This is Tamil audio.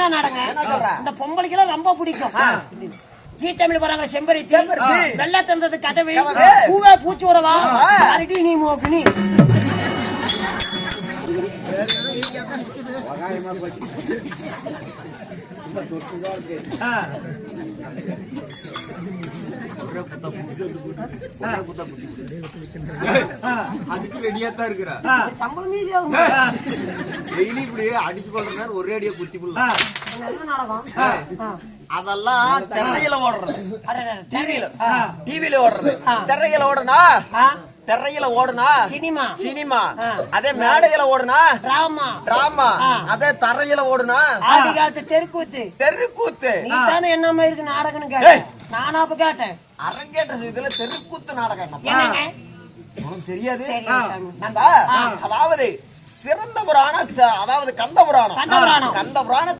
அருமையா நாடகம் என்ன சொல்ற? இந்த பொம்பளைக்கெல்லாம் ரொம்ப பிடிக்கும். ஜி தமிழ் போறாங்க செம்பருத்தி. வெள்ளை தந்தது கதவு. பூவே பூச்சி விடவா ஆ. அருடி நீ மோகினி. அதுக்கு ரெடியா தான் இருக்கிறா சம்பளம் டெய்லி இப்படி அடிச்சு கொள்றதுனால ஒரே அடியா குத்தி போடலாம். அதெல்லாம் திரையில ஓடுறது. டிவியில. டிவியில ஓடுறது. திரையில ஓடுனா? திரையில ஓடுனா? சினிமா. சினிமா. அதே மேடையில ஓடுனா? டிராமா. டிராமா. அதே தரையில ஓடுனா? தெருக்கூத்து. தெருக்கூத்து. என்ன மாதிரி இருக்கு நாடகம்னு கேட்டேன். நானா அப்ப கேட்டேன். அரங்கேற்ற இதுல தெருக்கூத்து நாடகம் உனக்கு தெரியாது? அதாவது சிறந்த புராணம் அதாவது கந்த புராணம். கந்த புராணம்.